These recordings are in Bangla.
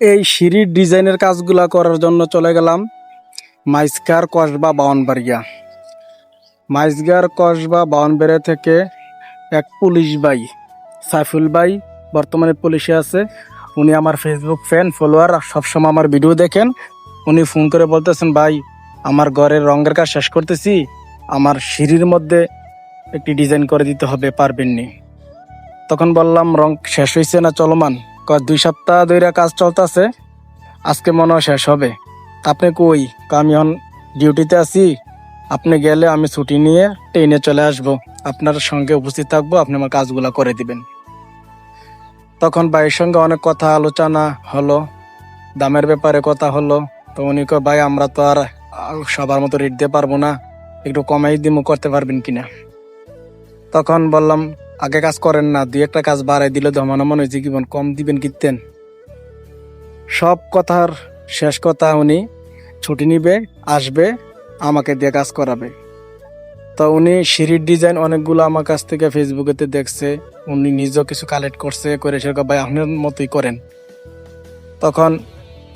এই সিঁড়ির ডিজাইনের কাজগুলা করার জন্য চলে গেলাম মাইসকার কসবা বাউনবাড়িয়া। মাইসগার কসবা বাউনবাড়িয়া থেকে এক পুলিশ ভাই, সাইফুল ভাই, বর্তমানে পুলিশে আছে। উনি আমার ফেসবুক ফ্যান ফলোয়ার সবসময় আমার ভিডিও দেখেন। উনি ফোন করে বলতেছেন, ভাই, আমার ঘরের রঙের কাজ শেষ করতেছি। আমার সিঁড়ির মধ্যে একটি ডিজাইন করে দিতে হবে, পারবেন নি? তখন বললাম, রং শেষ হয়েছে না চলমান? কয় দুই সপ্তাহ ধরে কাজ চলতেছে, আজকে মনে হয় শেষ হবে। আপনি কই? আমি এখন ডিউটিতে আছি, আপনি গেলে আমি ছুটি নিয়ে ট্রেনে চলে আসব। আপনার সঙ্গে উপস্থিত থাকব, আপনি আমার কাজগুলো করে দিবেন। তখন ভাইয়ের সঙ্গে অনেক কথা আলোচনা হলো, দামের ব্যাপারে কথা হলো। তো উনি কয়, ভাই, আমরা তো আর সবার মতো রেট দিতে পারব না, একটু কমাই দিমু, করতে পারবেন কিনা? তখন বললাম আগে কাজ করেন না দুই একটা কাজ বাড়াই দিলে ধমান মনে হয়েছে বল, কম দিবেন কিনতেন সব কথার শেষ কথা উনি ছুটি নিবে আসবে আমাকে দিয়ে কাজ করাবে। তো উনি সিঁড়ির ডিজাইন অনেকগুলো আমার কাছ থেকে ফেসবুকেতে দেখছে উনি নিজেও কিছু কালেক্ট করছে করে সেরকম ভাই আপনার মতোই করেন। তখন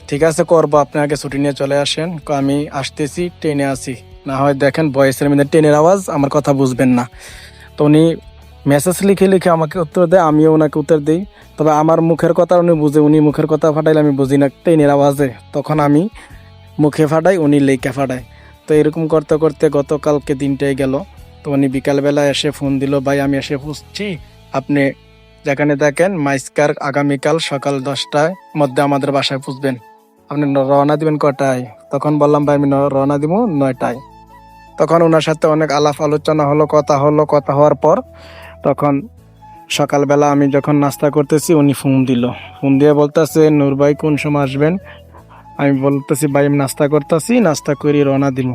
ঠিক আছে করব আপনি আগে ছুটি নিয়ে চলে আসেন আমি আসতেছি ট্রেনে আসি না হয় দেখেন বয়সের মধ্যে ট্রেনের আওয়াজ আমার কথা বুঝবেন না। তো উনি মেসেজ লিখে লিখে আমাকে উত্তর দেয়, আমিও ওনাকে উত্তর দিই। তবে আমার মুখের কথা উনি বুঝে, উনি মুখের কথা ফাটাইলে আমি বুঝি না ট্রেনের আওয়াজে। তখন আমি মুখে ফাটাই, উনি লেখা ফাটাই তো এরকম করতে করতে গতকালকে দিনটাই গেল। তো উনি বিকালবেলা এসে ফোন দিল, ভাই, আমি এসে বুঝছি আপনি যেখানে দেখেন মাইস্কার আগামীকাল সকাল দশটায় মধ্যে আমাদের বাসায় পুষবেন আপনি রওনা দিবেন কটায়? তখন বললাম, ভাই, আমি রওনা দিব নয়টায়। তখন ওনার সাথে অনেক আলাপ আলোচনা হলো, কথা হলো, কথা হওয়ার পর তখন সকালবেলা আমি যখন নাস্তা করতেছি, উনি ফোন দিল। ফোন দিয়ে বলতেছে, নূর ভাই, কোন সময় আসবেন? আমি বলতেছি, ভাই নাস্তা করতেছি, নাস্তা করে রওনা দিব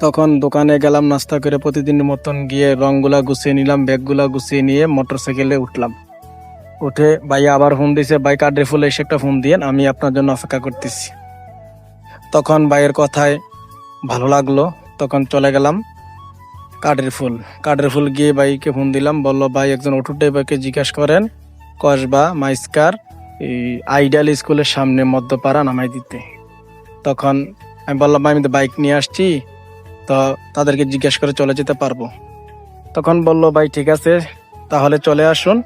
তখন দোকানে গেলাম, নাস্তা করে প্রতিদিনের মতন গিয়ে রংগুলা গুছিয়ে নিলাম, ব্যাগগুলা গুছিয়ে নিয়ে মোটর সাইকেলে উঠলাম। উঠে ভাই আবার ফোন দিছে, ভাই কার্ডের ফুলে এসে একটা ফোন দিয়ে আমি আপনার জন্য অপেক্ষা করতেছি। তখন ভাইয়ের কথায় ভালো লাগল, তখন চলে গেলাম। কাঠের ফুল। কাঠের ফুল গিয়ে ভাইকে ফোন দিলাম, বলল, ভাই, একজন অটো ড্রাইভারকে জিজ্ঞাসা করেন কসবা মাইস্কার, এই আইডিয়াল স্কুলের সামনে মধ্যপাড়া নামাই দিতে। তখন আমি বললাম, ভাই, আমি তো বাইক নিয়ে আসছি, তো তাদেরকে জিজ্ঞেস করে চলে যেতে পারব। তখন বলল, ভাই, ঠিক আছে, তাহলে চলে আসুন।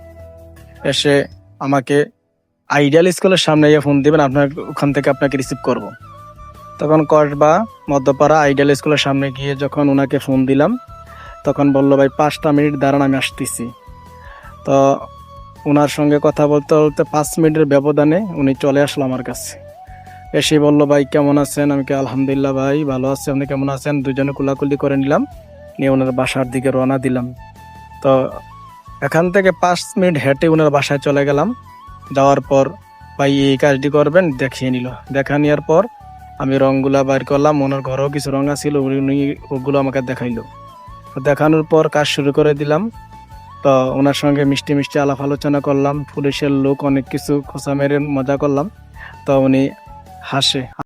এসে আমাকে আইডিয়াল স্কুলের সামনে গিয়ে ফোন দিবেন, আপনার, ওখান থেকে আপনাকে রিসিভ করব। তখন কসবা মধ্যপাড়া আইডিয়াল স্কুলের সামনে গিয়ে যখন ওনাকে ফোন দিলাম তখন বলল, ভাই, পাঁচটা মিনিট দাঁড়ান, আমি আসতেছি। তো ওনার সঙ্গে কথা বলতে বলতে পাঁচ মিনিটের ব্যবধানে উনি চলে আসলো আমার কাছে। এসে বলল, ভাই, কেমন আছেন? আমি কি, আলহামদুলিল্লাহ, ভাই, ভালো আছি। আপনি কেমন আছেন? দুজনে কুলাকুলি করে নিলাম। নিয়ে ওনার বাসার দিকে রওনা দিলাম। তো এখান থেকে পাঁচ মিনিট হেঁটে ওনার বাসায় চলে গেলাম। যাওয়ার পর ভাই এই কাজটি করবেন, দেখিয়ে নিল। দেখা নেওয়ার পর আমি রংগুলা বাইর করলাম, ওনার ঘরেও কিছু রং আছিল, উনি ওগুলো আমাকে দেখাইলো। দেখানোর পর কাজ শুরু করে দিলাম। তো ওনার সঙ্গে মিষ্টি মিষ্টি আলাপ আলোচনা করলাম। পুলিশের লোক অনেক কিছু খোঁচা মেরে মজা করলাম। তো উনি হাসে।